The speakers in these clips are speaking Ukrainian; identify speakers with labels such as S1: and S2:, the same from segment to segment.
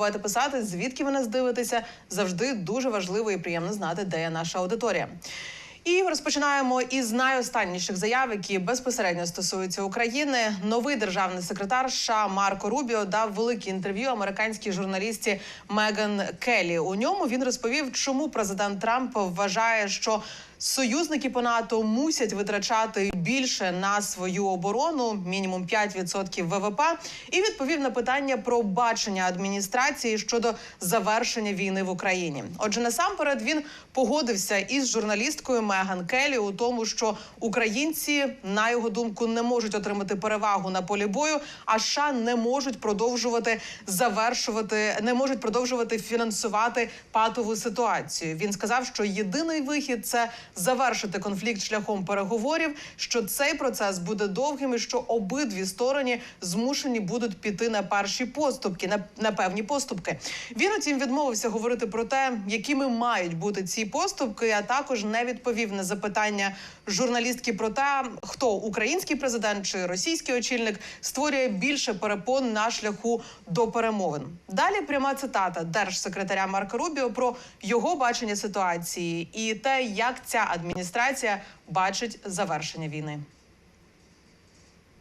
S1: забувайте писати, звідки ви нас дивитеся. Завжди дуже важливо і приємно знати, де є наша аудиторія. І розпочинаємо із найостанніших заяв, які безпосередньо стосуються України. Новий державний секретар США Марко Рубіо дав велике інтерв'ю американській журналісті Меган Келлі. У ньому він розповів, чому президент Трамп вважає, що союзники по НАТО мусять витрачати більше на свою оборону, мінімум 5% ВВП, і відповів на питання про бачення адміністрації щодо завершення війни в Україні. Отже, насамперед він погодився із журналісткою Меган Келлі у тому, що українці, на його думку, не можуть отримати перевагу на полі бою, а США не можуть продовжувати завершувати, не можуть продовжувати фінансувати патову ситуацію. Він сказав, що єдиний вихід це завершити конфлікт шляхом переговорів. Що цей процес буде довгим, і що обидві сторони змушені будуть піти на перші поступки, на, на певні поступки. Він утім відмовився говорити про те, якими мають бути ці поступки. А також не відповів на запитання журналістки про те, хто український президент чи російський очільник створює більше перепон на шляху до перемовин. Далі пряма цитата держсекретаря Марка Рубіо про його бачення ситуації і те, як ця адміністрація бачить завершення війни.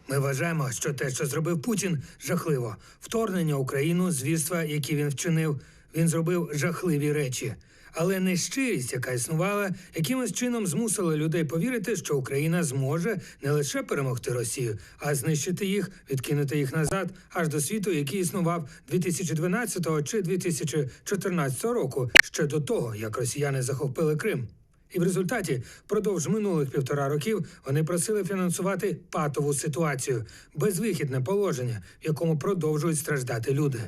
S2: Ми вважаємо, що те, що зробив Путін, жахливо. Вторгнення Україну, звірства, які він вчинив, він зробив жахливі речі. Але нещирість, яка існувала, якимось чином змусила людей повірити, що Україна зможе не лише перемогти Росію, а знищити їх, відкинути їх назад, аж до світу, який існував 2012 чи 2014 року, ще до того, як росіяни захопили Крим. І в результаті, впродовж минулих півтора років, вони просили фінансувати патову ситуацію, безвихідне положення, в якому продовжують страждати люди.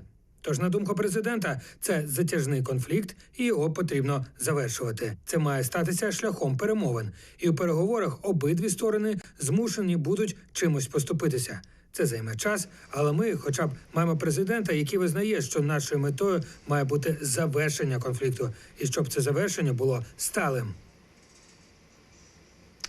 S2: Тож, на думку президента, це затяжний конфлікт, і його потрібно завершувати. Це має статися шляхом перемовин, і у переговорах обидві сторони змушені будуть чимось поступитися. Це займе час, але ми, хоча б, маємо президента, який визнає, що нашою метою має бути завершення конфлікту, і щоб це завершення було сталим.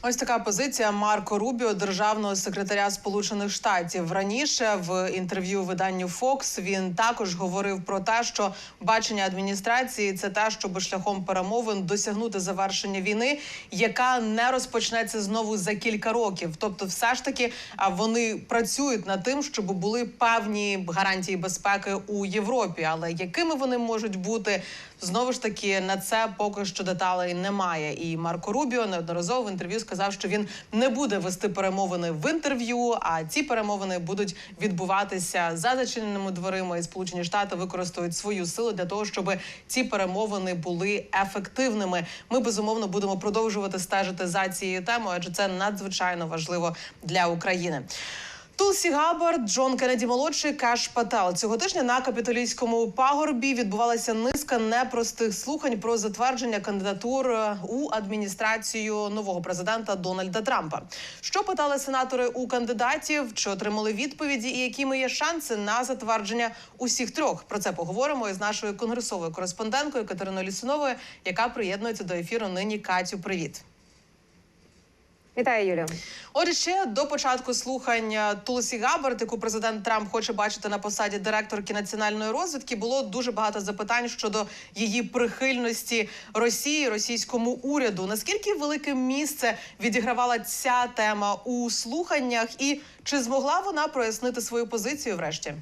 S1: Ось така позиція Марко Рубіо, державного секретаря Сполучених Штатів. Раніше в інтерв'ю виданню Fox він також говорив про те, що бачення адміністрації це те, щоб шляхом перемовин досягнути завершення війни, яка не розпочнеться знову за кілька років. Тобто, все ж таки, а вони працюють над тим, щоб були певні гарантії безпеки у Європі. Але якими вони можуть бути? Знову ж таки на це поки що деталей немає. І Марко Рубіо неодноразово в інтерв'ю сказав, що він не буде вести перемовини в інтерв'ю. А ці перемовини будуть відбуватися за зачиненими дверима. І Сполучені Штати використають свою силу для того, щоб ці перемовини були ефективними. Ми безумовно будемо продовжувати стежити за цією темою, адже це надзвичайно важливо для України. Тулсі Габбард, Джон Кеннеді молодший, Каш Пател. Цього тижня на капітолійському пагорбі відбувалася низка непростих слухань про затвердження кандидатур е, у адміністрацію нового президента Дональда Трампа. Що питали сенатори у кандидатів? Чи отримали відповіді, і якими є шанси на затвердження усіх трьох? Про це поговоримо із нашою конгресовою кореспонденткою Катериною Лісуновою, яка приєднується до ефіру. Нині Катю. Привіт.
S3: Вітаю, Юлію.
S1: Отже, ще до початку слухань е, Тулсі Габбард, яку президент Трамп хоче бачити на посаді директорки національної розвідки, було дуже багато запитань щодо її прихильності Росії, російському уряду. Наскільки велике місце відігравала ця тема у слуханнях, і чи змогла вона прояснити свою позицію врешті?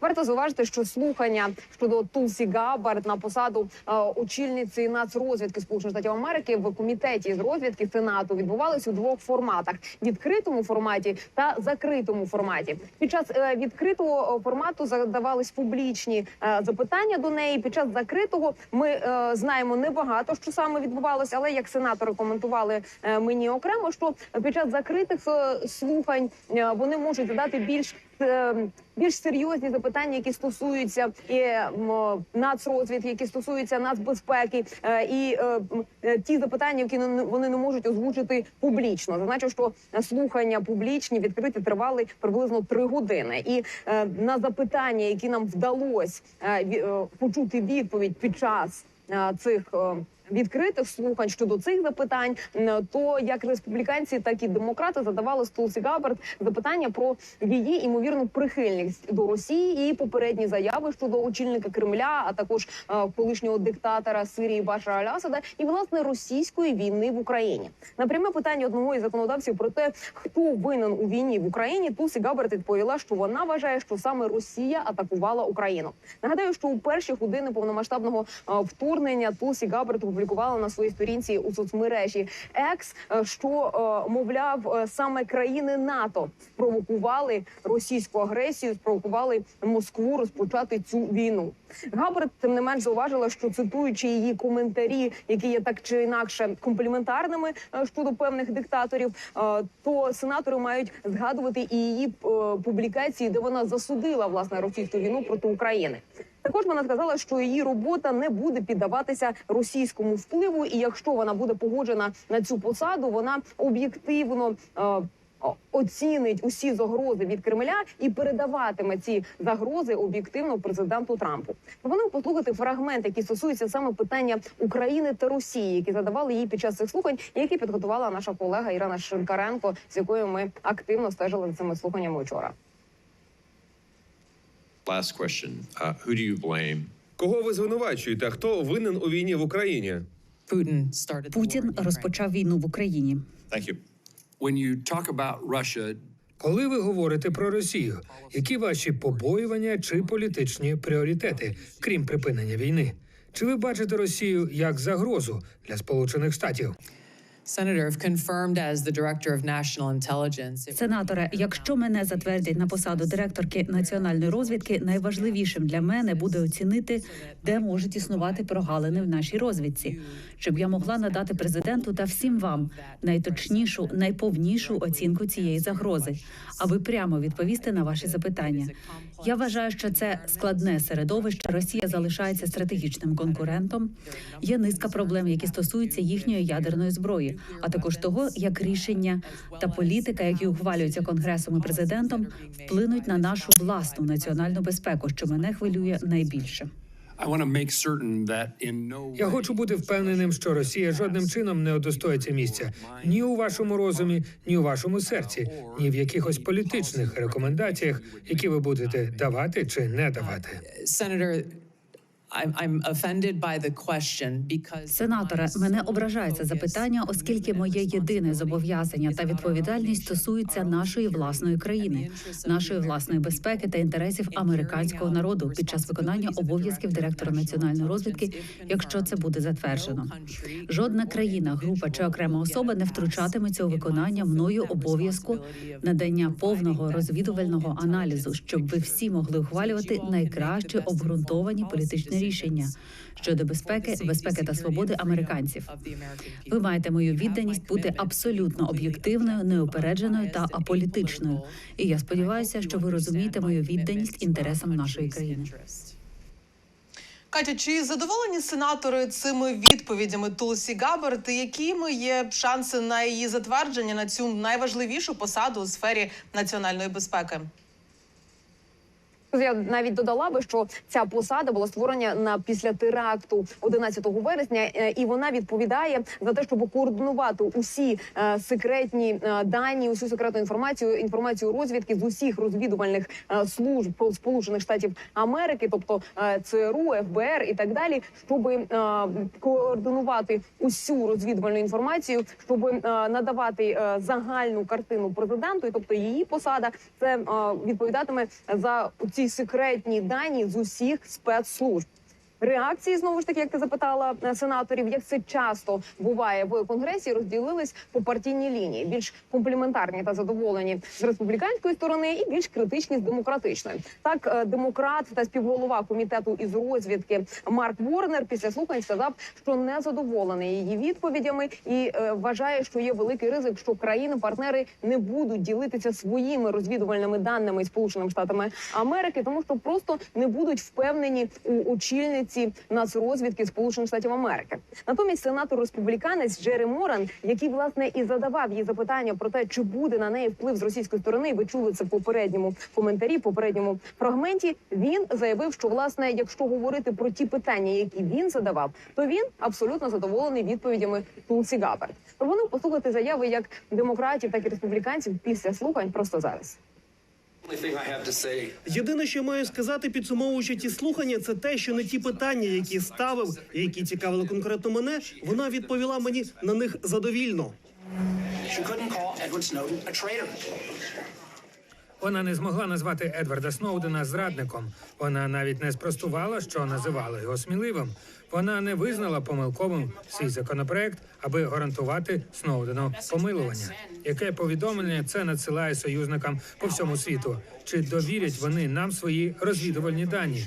S3: Варто зауважити, що слухання щодо Тулсі Габбард на посаду е, очільниці нацрозвідки Сполучених Штатів Америки в комітеті з розвідки Сенату відбувалися у двох форматах: відкритому форматі та закритому форматі. Під час е, відкритого е, формату задавались публічні запитання до неї. Під час закритого ми знаємо небагато, що саме відбувалося, але як сенатори коментували мені окремо, що під час закритих слухань вони можуть задати більш більш серйозні запитання, які стосуються і м, нацрозвідки, які стосуються нацбезпеки, е, і е, е, ті запитання, які вони не можуть озвучити публічно. Зазначу, що слухання публічні відкриті тривали приблизно три години. І на запитання, які нам вдалося почути відповідь під час цих. Відкритих слухань щодо цих запитань, то як республіканці, так і демократи задавали Стулсі Габард запитання про її імовірну прихильність до Росії і попередні заяви щодо очільника Кремля, а також е, колишнього диктатора Сирії Башара Алясада і власне російської війни в Україні. На пряме питання одного із законодавців про те, хто винен у війні в Україні, Тулсі Габард відповіла, що вона вважає, що саме Росія атакувала Україну. Нагадаю, що у перші години повномасштабного е, вторгнення Тулсі Габард опублікувала на своїй сторінці у соцмережі Екс, е, що е, мовляв е, саме країни НАТО спровокували російську агресію, спровокували Москву розпочати цю війну. Габард тим не менш зауважила, що цитуючи її коментарі, які є так чи інакше компліментарними щодо певних диктаторів, то сенатори мають згадувати і її публікації, де вона засудила власне російську війну проти України. Також вона сказала, що її робота не буде піддаватися російському впливу, і якщо вона буде погоджена на цю посаду, вона об'єктивно. е, Оцінить усі загрози від Кремля і передаватиме ці загрози об'єктивно президенту Трампу. Пропоную послухати фрагмент, який стосується саме питання України та Росії, які задавали їй під час цих слухань, які підготувала наша колега Ірина Шинкаренко, з якою ми активно стежили за цими слуханнями вчора.
S4: Last question. Uh, who do you blame?
S5: Кого ви звинувачуєте? Хто винен у війні в Україні?
S6: Путін розпочав війну в Україні.
S4: Thank you.
S7: When you talk about Russia,
S2: Коли ви говорите про Росію, які ваші побоювання чи політичні пріоритети, крім припинення війни? Чи ви бачите Росію як загрозу для Сполучених Штатів?
S6: Сенаторе, якщо мене затвердять на посаду директорки національної розвідки, найважливішим для мене буде оцінити, де можуть існувати прогалини в нашій розвідці, щоб я могла надати президенту та всім вам найточнішу, найповнішу оцінку цієї загрози, аби прямо відповісти на ваші запитання. Я вважаю, що це складне середовище. Росія залишається стратегічним конкурентом. Є низка проблем, які стосуються їхньої ядерної зброї, а також того, як рішення та політика, які ухвалюються конгресом і президентом, вплинуть на нашу власну національну безпеку, що мене хвилює найбільше.
S2: Я хочу бути впевненим, що Росія жодним чином не удостоїться місця ні у вашому розумі, ні у вашому серці, ні в якихось політичних рекомендаціях, які ви будете давати чи не давати.
S6: Сенаторе, мене ображає це запитання, оскільки моє єдине зобов'язання та відповідальність стосуються нашої власної країни, нашої власної безпеки та інтересів американського народу під час виконання обов'язків директора національної розвідки, якщо це буде затверджено. Жодна країна, група чи окрема особа не втручатиметься у виконання мною обов'язку надання повного розвідувального аналізу, щоб ви всі могли ухвалювати найкращі обґрунтовані політичні рішення щодо безпеки, безпеки та свободи американців. Ви маєте мою відданість бути абсолютно об'єктивною, неупередженою та аполітичною. І я сподіваюся, що ви розумієте мою відданість інтересам нашої країни.
S1: Катя, чи задоволені сенатори цими відповідями Тулсі Габард? І якими є шанси на її затвердження на цю найважливішу посаду у сфері національної безпеки?
S3: Я навіть додала би, що ця посада була створена на після теракту 11 вересня, е, і вона відповідає за те, щоб координувати усі е, секретні е, дані, усю секретну інформацію, інформацію розвідки з усіх розвідувальних служб Сполучених Штатів Америки, тобто ЦРУ, ФБР і так далі, щоб координувати усю розвідувальну інформацію, щоб надавати загальну картину президенту, і тобто її посада це відповідатиме за ці секретні дані з усіх спецслужб. Реакції знову ж таки, як ти запитала е, сенаторів, як це часто буває в конгресі, розділились по партійній лінії, більш компліментарні та задоволені з республіканської сторони, і більш критичні з демократичної. Так, е, демократ та співголова комітету із розвідки Марк Ворнер після слухань сказав, що не задоволений її відповідями і е, вважає, що є великий ризик, що країни-партнери не будуть ділитися своїми розвідувальними даними Сполученими Штатами Америки, тому що просто не будуть впевнені у очільниці нацрозвідки Сполучених Штатів Америки. Натомість сенатор республіканець Джері Моран, який власне і задавав їй запитання про те, чи буде на неї вплив з російської сторони, ви чули це в попередньому коментарі, попередньому фрагменті. Він заявив, що власне, якщо говорити про ті питання, які він задавав, то він абсолютно задоволений відповідями Тулсі Габбард. Пропоную послухати заяви як демократів, так і республіканців після слухань просто зараз.
S8: Єдине, що маю сказати, підсумовуючи ті слухання, це те, що не ті питання, які ставив, і які цікавили конкретно мене, вона відповіла мені на них задовільно.
S2: Вона не змогла назвати Едварда Сноудена зрадником. Вона навіть не спростувала, що називала його сміливим. Вона не визнала помилковим свій законопроект, аби гарантувати Сноудену помилування. Яке повідомлення це надсилає союзникам по всьому світу? Чи довірять вони нам свої розвідувальні дані?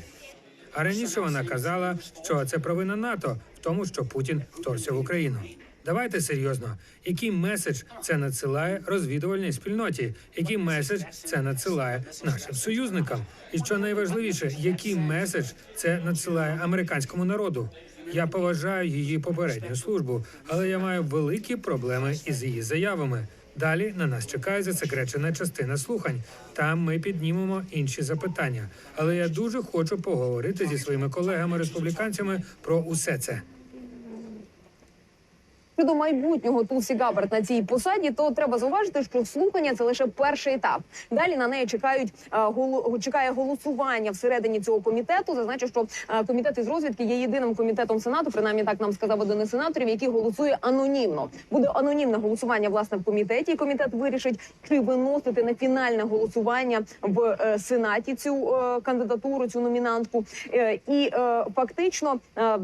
S2: А раніше вона казала, що це провина НАТО в тому, що Путін вторгся в Україну. Давайте серйозно, який меседж це надсилає розвідувальній спільноті, який меседж це надсилає нашим союзникам, і що найважливіше, який меседж це надсилає американському народу. Я поважаю її попередню службу, але я маю великі проблеми із її заявами. Далі на нас чекає засекречена частина слухань. Там ми піднімемо інші запитання. Але я дуже хочу поговорити зі своїми колегами республіканцями про усе це.
S3: Щодо майбутнього Тулсі Габбард на цій посаді, то треба зауважити, що слухання це лише перший етап. Далі на неї чекають е, голо- чекає голосування всередині цього комітету. Зазначу, що е, комітет із розвідки є єдиним комітетом сенату. Принаймні так нам сказав один із сенаторів, який голосує анонімно. Буде анонімне голосування власне в комітеті. Комітет вирішить, чи виносити на фінальне голосування в е, сенаті цю кандидатуру, цю номінантку. І фактично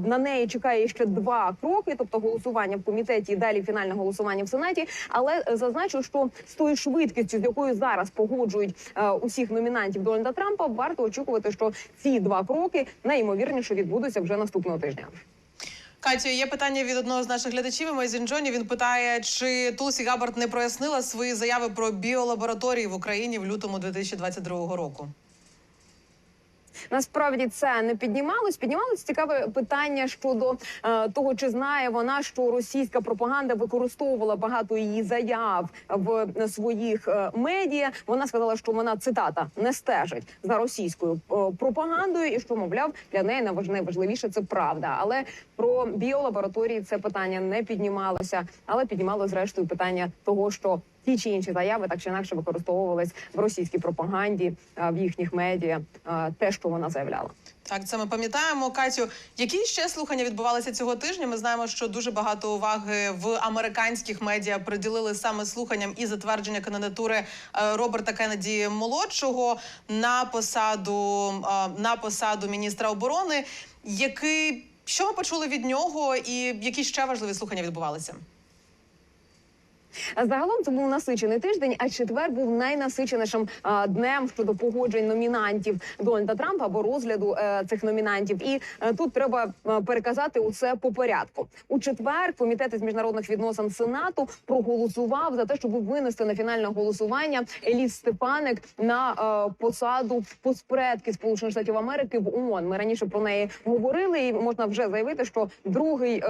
S3: на неї чекає ще два кроки, тобто голосування в комітеті і далі фінальне голосування в сенаті. Але е, зазначу, що з тою швидкістю, з якою зараз погоджують е, усіх номінантів Дональда Трампа, варто очікувати, що ці два кроки найімовірніше відбудуться вже наступного тижня.
S1: Катю, є питання від одного з наших глядачів. Мейзін Джоні. Він питає, чи Тулсі Габбард не прояснила свої заяви про біолабораторії в Україні в лютому 2022 року.
S3: Насправді це не піднімалось. Піднімалось цікаве питання щодо е, того, чи знає вона, що російська пропаганда використовувала багато її заяв в своїх е, медіа. Вона сказала, що вона цитата не стежить за російською е, пропагандою, і що мовляв для неї найважливіше це правда. Але про біолабораторії це питання не піднімалося, але піднімало зрештою питання того, що ті чи інші заяви так чи інакше використовувались в російській пропаганді е, в їхніх медіа. е, Те, що вона заявляла.
S1: Так, це ми пам'ятаємо. Катю, які ще слухання відбувалися цього тижня? Ми знаємо, що дуже багато уваги в американських медіа приділили саме слуханням і затвердження кандидатури е, Роберта Кеннеді молодшого на посаду на посаду міністра оборони. Який що ми почули від нього, і які ще важливі слухання відбувалися?
S3: Загалом це був насичений тиждень, а четвер був найнасиченішим днем щодо погоджень номінантів Дональда Трампа або розгляду е, цих номінантів. І е, тут треба е, переказати усе по порядку. У четвер комітет із міжнародних відносин Сенату проголосував за те, щоб винести на фінальне голосування Еліс Степаник на посаду поспредки Сполучених Штатів Америки в ООН. Ми раніше про неї говорили, і можна вже заявити, що другий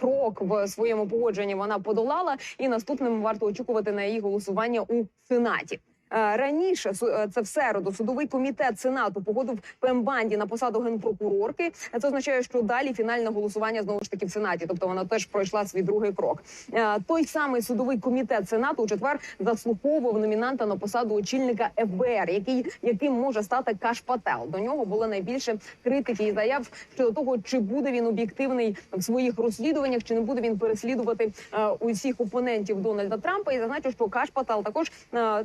S3: крок в своєму погодженні вона подолала, і наступним варто очікувати на її голосування у сенаті. Е, Раніше е, це в середу судовий комітет сенату погодив Пембанді на посаду генпрокурорки. Це означає, що далі фінальне голосування знову ж таки в сенаті. Тобто вона теж пройшла свій другий крок. Е, Той самий судовий комітет сенату у четвер заслуховував номінанта на посаду очільника ФБР, який яким може стати Каш Пател. До нього було найбільше критики і заяв щодо того, чи буде він об'єктивний в своїх розслідуваннях, чи не буде він переслідувати усіх опонентів Дональда Трампа. І зазначив, що Каш Пател також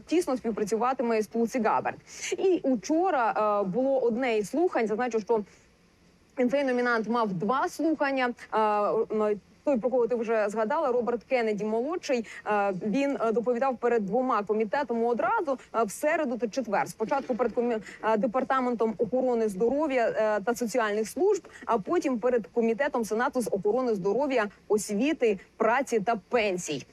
S3: тісно співпрацюватиме з Тулсі Габбард. І учора е, було одне із слухань. Зазначу, що Цей номінант мав два слухання. А, Той, про кого ти вже згадала, Роберт Кеннеді молодший. е, Він е, доповідав перед двома комітетами одразу е, в середу та четвер. Спочатку перед е, департаментом охорони здоров'я е, та соціальних служб, а потім перед комітетом сенату з охорони здоров'я, освіти, праці та пенсій.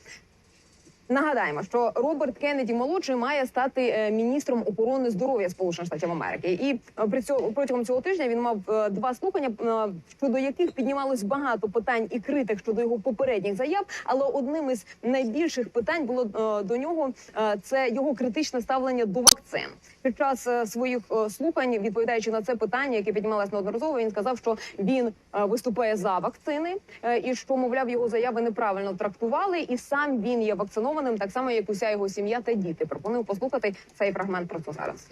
S3: Нагадаємо, що Роберт Кеннеді молодший має стати е, міністром охорони здоров'я Сполучених Штатів Америки. І е, при цьому протягом цього тижня він мав е, два слухання, щодо яких піднімалось багато питань і критик щодо його попередніх заяв. Але одним із найбільших питань було до нього це його критичне ставлення до вакцин. Під час своїх слухань, відповідаючи на це питання, яке піднімалось неодноразово, він сказав, що він виступає за вакцини і що, мовляв, його заяви неправильно трактували, і сам він є вакцинованим, так само як уся його сім'я та діти. Пропоную послухати цей фрагмент просто зараз.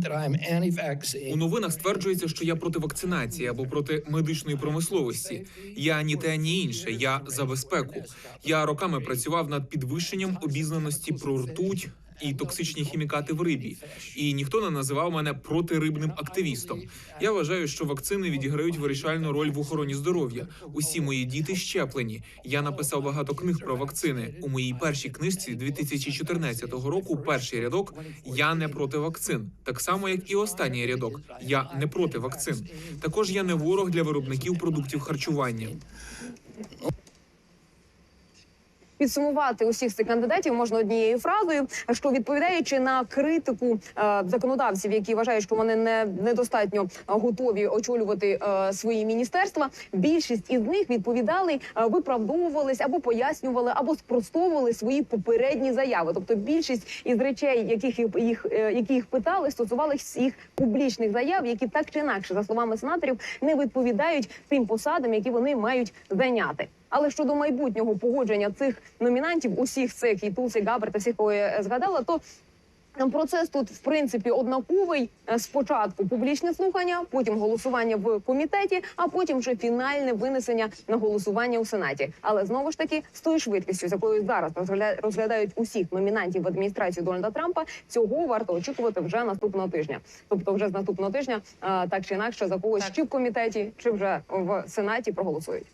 S9: That I'm anti-vaccine.
S10: У новинах стверджується, що я проти вакцинації або проти медичної промисловості. Я ні те, ні інше. Я за безпеку. Я роками працював над підвищенням обізнаності про ртуть. І токсичні хімікати в рибі, і ніхто не називав мене протирибним активістом. Я вважаю, що вакцини відіграють вирішальну роль в охороні здоров'я. Усі мої діти щеплені. Я написав багато книг про вакцини. У моїй першій книжці 2014 року. Перший рядок я не проти вакцин, так само як і останній рядок. Я не проти вакцин. Також я не ворог для виробників продуктів харчування.
S3: Підсумувати усіх цих кандидатів можна однією фразою, що відповідаючи на критику е, законодавців, які вважають, що вони не недостатньо готові очолювати е, свої міністерства. Більшість із них відповідали, е, виправдовувались або пояснювали, або спростовували свої попередні заяви. Тобто, більшість із речей, яких їх- е, які їх питали, стосувалися їх публічних заяв, які так чи інакше, за словами сенаторів, не відповідають тим посадам, які вони мають зайняти. Але щодо майбутнього погодження цих номінантів, усіх цих і Тулсі Габер та всіх, кого я згадала, то процес тут в принципі однаковий. Е, Спочатку публічне слухання, потім голосування в комітеті, а потім вже фінальне винесення на голосування у сенаті. Але знову ж таки з тою швидкістю, з якою зараз розгля- розглядають усіх номінантів в адміністрацію Дональда Трампа, цього варто очікувати вже наступного тижня. Тобто, вже з наступного тижня е, так чи інакше за когось
S1: Так.
S3: чи в комітеті, чи вже в сенаті проголосують.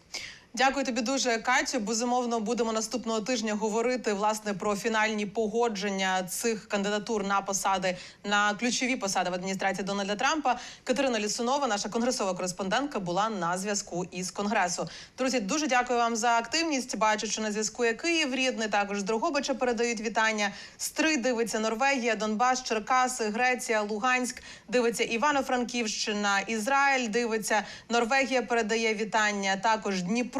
S1: Дякую тобі дуже, Катю. Безумовно, будемо наступного тижня говорити власне про фінальні погодження цих кандидатур на посади на ключові посади в адміністрації Дональда Трампа. Катерина Лісунова, наша конгресова кореспондентка, була на зв'язку із конгресу. Друзі, дуже дякую вам за активність. Бачу, що на зв'язку є Київ рідний. Також з Дрогобича передають вітання. Стри дивиться Норвегія, Донбас, Черкаси, Греція, Луганськ. Дивиться Івано-Франківщина, Ізраїль. Дивиться Норвегія. Передає вітання. Також Дніпро.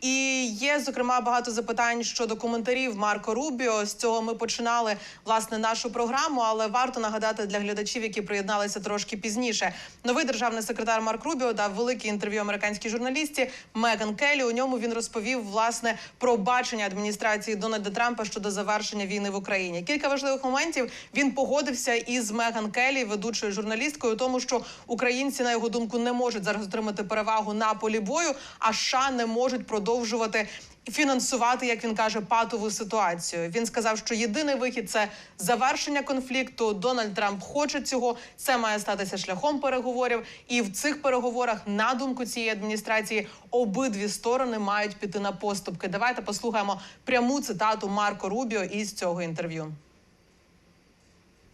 S1: І є зокрема багато запитань щодо коментарів Марко Рубіо. З цього ми починали власне нашу програму, але варто нагадати для глядачів, які приєдналися трошки пізніше. Новий державний секретар Марк Рубіо дав велике інтерв'ю американській журналісті Меган Келлі. У ньому він розповів власне про бачення адміністрації Дональда Трампа щодо завершення війни в Україні. Кілька важливих моментів він погодився із Меган Келлі, ведучою журналісткою, тому, що українці на його думку не можуть зараз отримати перевагу на полі бою, а США не можуть продовжувати. Фінансувати, як він каже, патову ситуацію. Він сказав, що єдиний вихід це завершення конфлікту. Дональд Трамп хоче цього. Це має статися шляхом переговорів. І в цих переговорах, на думку цієї адміністрації, обидві сторони мають піти на поступки. Давайте послухаємо пряму цитату Марко Рубіо із цього інтерв'ю.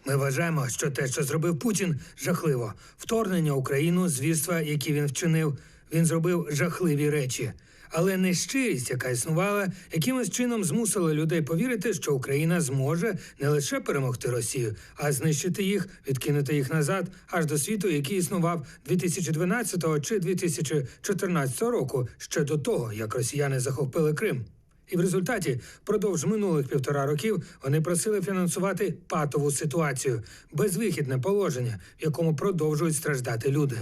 S2: Ми вважаємо, що те, що зробив Путін, жахливо. Вторгнення Україну, звірства, які він вчинив, він зробив жахливі речі. Але нещирість, яка існувала, якимось чином змусила людей повірити, що Україна зможе не лише перемогти Росію, а знищити їх, відкинути їх назад, аж до світу, який існував 2012 чи 2014 року, ще до того, як росіяни захопили Крим. І в результаті, впродовж минулих півтора років, вони просили фінансувати патову ситуацію, безвихідне положення, в якому продовжують страждати люди.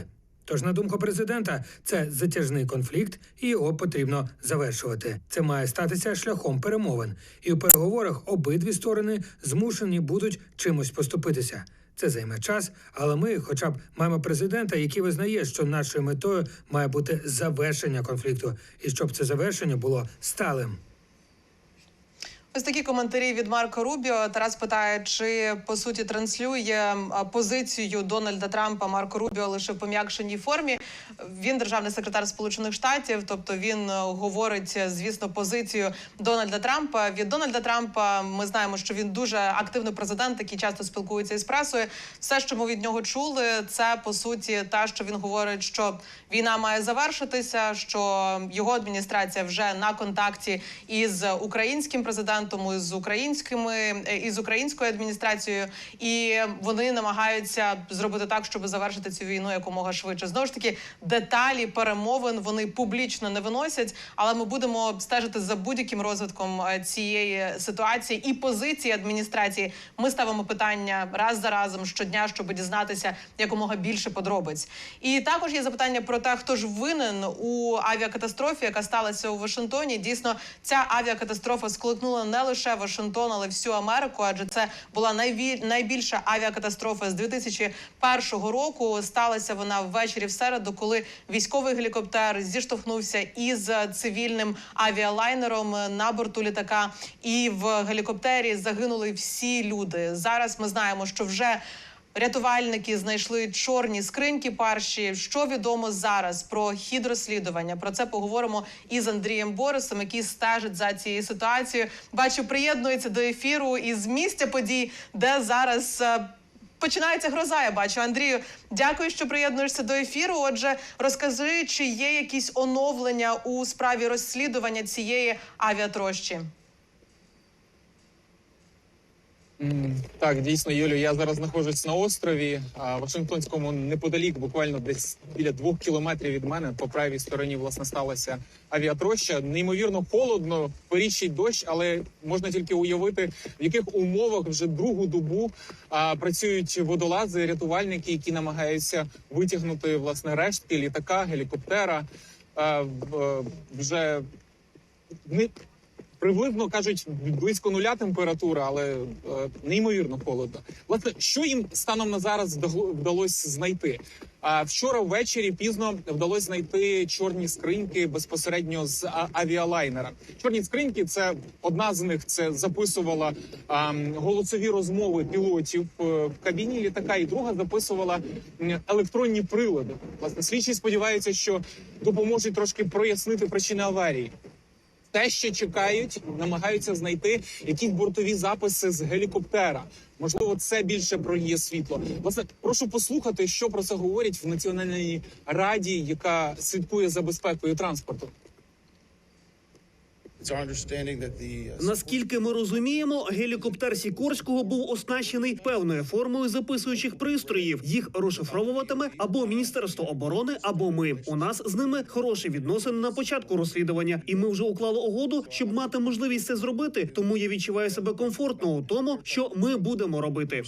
S2: Тож, на думку президента, це затяжний конфлікт, і його потрібно завершувати. Це має статися шляхом перемовин, і у переговорах обидві сторони змушені будуть чимось поступитися. Це займе час, але ми, хоча б, маємо президента, який визнає, що нашою метою має бути завершення конфлікту, і щоб це завершення було сталим.
S1: Ось такі коментарі від Марко Рубіо. Тарас питає, чи по суті транслює позицію Дональда Трампа Марко Рубіо лише в пом'якшеній формі. Він державний секретар Сполучених Штатів, тобто він е, говорить, е, звісно, позицію Дональда Трампа. Від Дональда Трампа ми знаємо, що він дуже активний президент, який часто спілкується із пресою. Все, що ми від нього чули, це по суті те, що він говорить, що війна має завершитися, що його адміністрація вже на контакті із українським президентом, із українськими е, із українською адміністрацією, і вони намагаються зробити так, щоб завершити цю війну якомога швидше. Знову ж таки, деталі перемовин вони публічно не виносять, але ми будемо стежити за будь-яким розвитком е, цієї ситуації і позиції адміністрації. Ми ставимо питання раз за разом щодня, щоб дізнатися якомога більше подробиць. І також є запитання про те, хто ж винен у авіакатастрофі, яка сталася у Вашингтоні. Дійсно, ця авіакатастрофа сколихнула не лише Вашингтон, але всю Америку, адже це була найбільша авіакатастрофа з 2001 року. Сталася вона ввечері в середу, коли військовий гелікоптер зіштовхнувся із цивільним авіалайнером на борту літака. І в гелікоптері загинули всі люди. Зараз ми знаємо, що вже. Рятувальники знайшли чорні скриньки парші. Що відомо зараз про хід розслідування? Про це поговоримо із Андрієм Борисом, який стежить за цією ситуацією. Бачу, приєднується до ефіру із місця подій, де зараз. е, Починається гроза. Я бачу Андрію. Дякую, що приєднуєшся до ефіру. Отже, розкажи, чи є якісь оновлення у справі розслідування цієї авіатрощі?
S11: М, Так, дійсно, Юлю, я зараз знаходжусь на острові Вашингтонському неподалік, буквально десь біля двох кілометрів від мене. По правій стороні власне сталася авіатроща. Неймовірно холодно, поріщий дощ, але можна тільки уявити, в яких умовах вже другу добу а, працюють водолази, рятувальники, які намагаються витягнути власне рештки літака, гелікоптера. А, е, вже не приблизно кажуть близько нуля температура, але е, неймовірно холодно. Власне, що їм станом на зараз вдалося знайти? А вчора ввечері пізно вдалося знайти чорні скриньки безпосередньо з авіалайнера. Чорні скриньки це одна з них. Це записувала а, голосові розмови пілотів е, в кабіні літака, і друга записувала електронні прилади. Власне, слідчі сподіваються, що допоможуть трошки прояснити причини аварії те, що чекають, намагаються знайти якісь бортові записи з гелікоптера. Можливо, це більше проліє світло. Власне, прошу послухати, що про це говорять в національній раді, яка слідкує за безпекою транспорту.
S8: Наскільки ми розуміємо, гелікоптер Сікорського був оснащений певною формою записуючих пристроїв. Їх розшифровуватиме або Міністерство оборони, або ми. У нас з ними хороші відносини на початку розслідування, і ми вже уклали угоду, щоб мати можливість це зробити. Тому я відчуваю себе комфортно у тому, що ми будемо робити.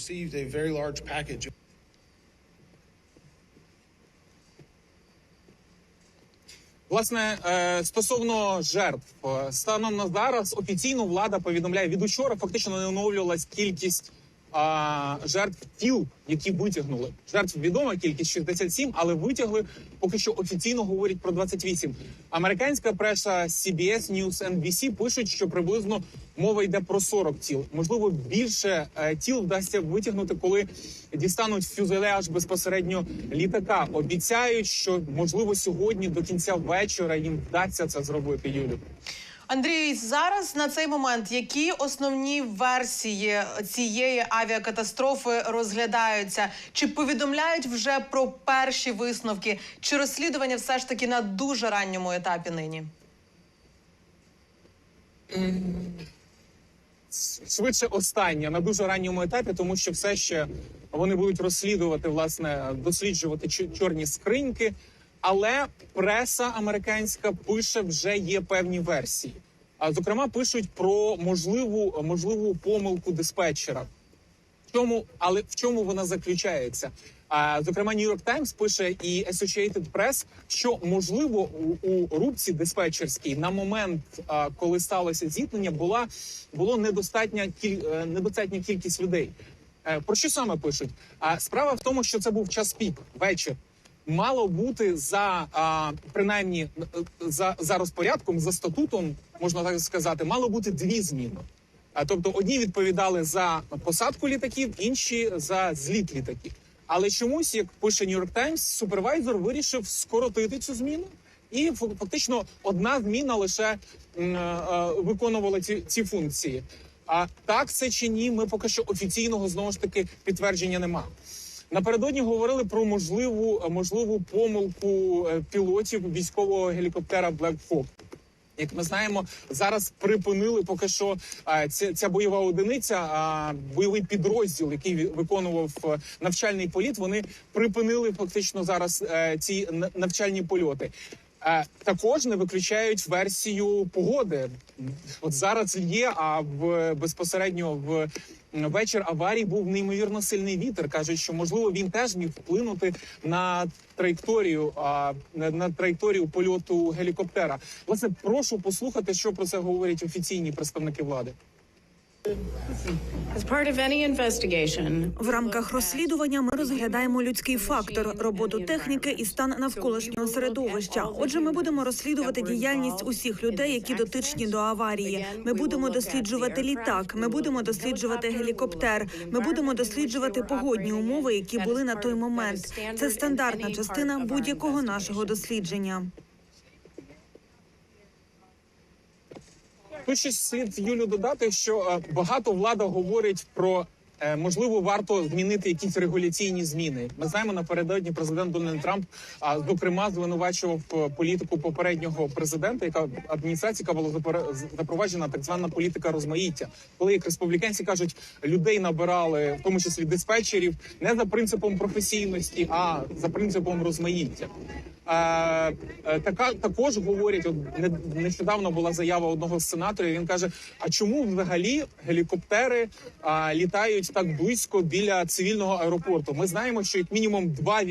S11: Власне, е, стосовно жертв, е, станом на зараз офіційно влада повідомляє від учора, фактично не оновлювалась кількість а, жертв тіл, які витягнули. Жертв відома кількість 67, але витягли поки що офіційно говорять про 28. Американська преса CBS News, NBC пишуть, що приблизно мова йде про 40 тіл. Можливо, більше е, тіл вдасться витягнути, коли дістануть фюзеляж безпосередньо літака. Обіцяють, що можливо сьогодні до кінця вечора їм вдасться це зробити. Юлю.
S1: Андрій, зараз на цей момент які основні версії цієї авіакатастрофи розглядаються? Чи повідомляють вже про перші висновки? Чи розслідування все ж таки на дуже ранньому етапі нині?
S11: швидше останнє на дуже ранньому етапі, тому що все ще вони будуть розслідувати, власне, досліджувати чо- чорні скриньки. Але преса американська пише вже є певні версії. А зокрема, пишуть про можливу можливу помилку диспетчера. В чому, але в чому вона заключається? А зокрема, New York Times пише і Associated Press, що можливо у, у рубці диспетчерській на момент, а, коли сталося зіткнення, була було недостатня кіль, е, недостатня кількість людей. Е, Про що саме пишуть? А справа в тому, що це був час пік вечір. Мало бути за а, принаймні е, за, за розпорядком, за статутом, можна так сказати, мало бути дві зміни. А тобто одні відповідали за посадку літаків, інші за зліт літаків. Але чомусь, як пише York Times, супервайзер вирішив скоротити цю зміну, і фактично одна зміна лише е, е, виконувала ці, ці функції. А так це чи ні, ми поки що офіційного знову ж таки підтвердження нема. Напередодні говорили про можливу можливу помилку е, пілотів військового гелікоптера Black Hawk. Як ми знаємо, зараз припинили поки що ця, ця бойова одиниця, а, бойовий підрозділ, який виконував е, навчальний політ. Вони припинили фактично зараз е, ці навчальні польоти. Також не виключають версію погоди. От зараз є, а в безпосередньо в вечір аварії був неймовірно сильний вітер. кажуть, що можливо він теж міг вплинути на траєкторію, а на, на траєкторію польоту гелікоптера. Власне, прошу послухати, що про це говорять офіційні представники влади.
S12: В рамках розслідування ми розглядаємо людський фактор, роботу техніки і стан навколишнього середовища. Отже, ми будемо розслідувати діяльність усіх людей, які дотичні до аварії. Ми будемо досліджувати літак. Ми будемо досліджувати гелікоптер. Ми будемо досліджувати погодні умови, які були на той момент. Це стандартна частина будь-якого нашого дослідження.
S11: Тут ще слід Юлю додати, що е, багато влада говорить про. Е, Можливо, варто змінити якісь регуляційні зміни. Ми знаємо напередодні президент Дональд Трамп, а зокрема, звинувачував е, політику попереднього президента, яка адміністрація яка була запроваджена так звана політика розмаїття, коли як республіканці кажуть, людей набирали, в тому числі диспетчерів, не за принципом професійності, а за принципом розмаїття. Е, така також говорять. От нещодавно була заява одного з сенаторів. Він каже: а чому взагалі гелікоптери а, літають так близько біля цивільного аеропорту? Ми знаємо, що як мінімум два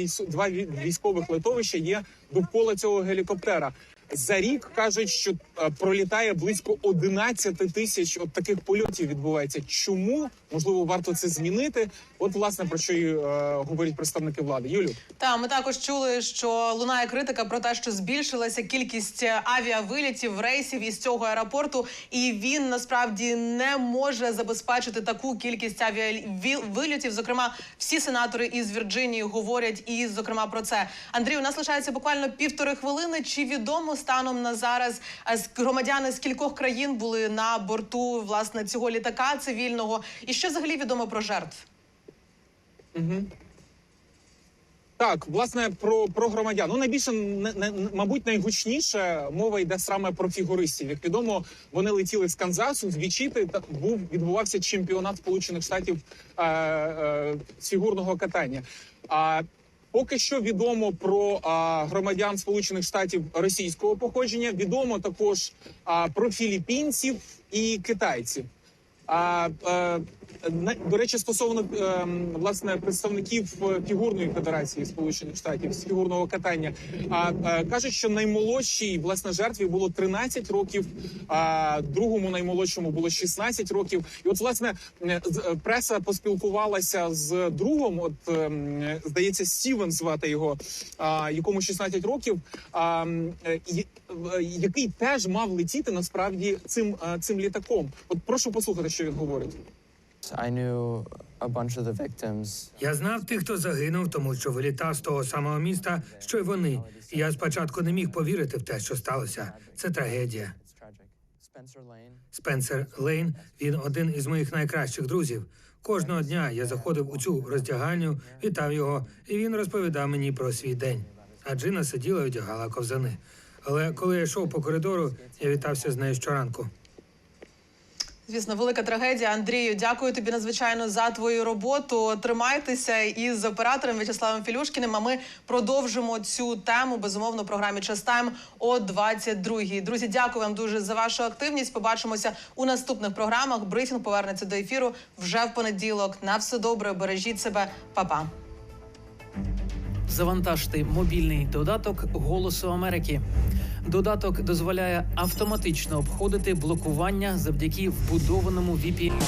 S11: військових литовища є довкола цього гелікоптера. За рік кажуть, що е, пролітає близько 11 тисяч от таких польотів відбувається. Чому можливо варто це змінити? От власне про що і е, говорять представники влади. Юлю.
S1: Та ми також чули, що лунає критика про те, що збільшилася кількість авіавилітів, рейсів із цього аеропорту, і він насправді не може забезпечити таку кількість авіавилітів. Зокрема, всі сенатори із Вірджинії говорять і зокрема про це. Андрій, у нас лишається буквально півтори хвилини. Чи відомо станом на зараз громадяни з кількох країн були на борту власне цього літака цивільного? І що взагалі відомо про жертв?
S11: Угу. Так, власне, про, про громадян. Ну найбільше не, не, мабуть, найгучніше мова йде саме про фігуристів. Як відомо, вони летіли з Канзасу, з Вічіти. Та був відбувався чемпіонат Сполучених Штатів е, е, фігурного катання. А поки що відомо про а, громадян Сполучених Штатів російського походження. Відомо також а, про філіппінців і китайців. А е, до речі, стосовно е, власне представників е, фігурної федерації Сполучених Штатів з фігурного катання, а кажуть, що наймолодшій власне жертві було 13 років, а другому наймолодшому було 16 років. І от власне преса поспілкувалася з другом. От здається, Стівен звати його, якому 16 років, а, який теж мав летіти насправді цим, цим літаком. От прошу послухати, що він говорить.
S13: I knew a bunch of the victims.
S2: Я знав тих, хто загинув, тому що вилітав з того самого міста, що й вони. І я спочатку не міг повірити в те, що сталося. Це трагедія.
S13: Spencer Lane.
S2: Спенсер Лейн він один із моїх найкращих друзів. Кожного дня я заходив у цю роздягальню, вітав його, і він розповідав мені про свій день. А Джина сиділа і одягала ковзани. Але коли я йшов по коридору, я вітався з нею щоранку.
S1: Звісно, велика трагедія. Андрію, дякую тобі надзвичайно за твою роботу. Тримайтеся із оператором В'ячеславом Філюшкіним. А ми продовжимо цю тему безумовно в програмі «Час Тайм» о 22-й. Друзі, дякую вам дуже за вашу активність. Побачимося у наступних програмах. Брифінг повернеться до ефіру вже в понеділок. На все добре, бережіть себе, Па-па.
S14: Завантажте мобільний додаток Голосу Америки. Додаток дозволяє автоматично обходити блокування завдяки вбудованому VPN.